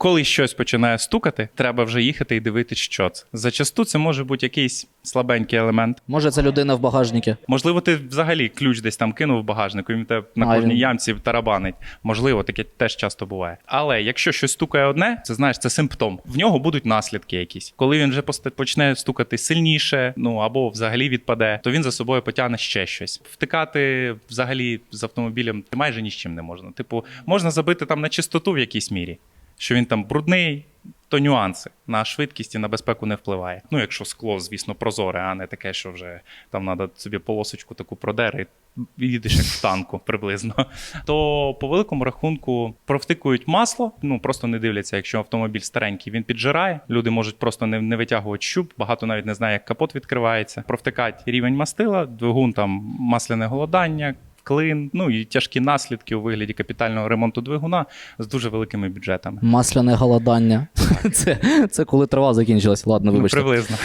Коли щось починає стукати, треба вже їхати і дивитися, що це. Зачасту це може бути якийсь слабенький елемент. Може, це людина в багажнику. Можливо, ти взагалі ключ десь там кинув в багажнику, і він тебе на кожній ямці тарабанить. Можливо, таке теж часто буває. Але якщо щось стукає одне, це знаєш, це симптом. В нього будуть наслідки якісь. Коли він вже почне стукати сильніше, ну або взагалі відпаде, то він за собою потягне ще щось. Втикати взагалі з автомобілем майже ні з чим не можна. Типу, можна забити там на чистоту в якійсь мірі, що він там брудний. То нюанси на швидкість і на безпеку не впливає. Ну, якщо скло, звісно, прозоре, а не таке, що вже там треба собі полосочку таку продери, їдеш як в танку приблизно. То по великому рахунку провтикують масло, ну просто не дивляться, якщо автомобіль старенький, він піджирає. Люди можуть просто не, не витягувати щуп, багато навіть не знає, як капот відкривається. Провтикать рівень мастила, двигун там масляне голодання. Клин, ну і тяжкі наслідки у вигляді капітального ремонту двигуна з дуже великими бюджетами. Масляне голодання. Це, це коли трава закінчилась. Ладно, Ну, приблизно.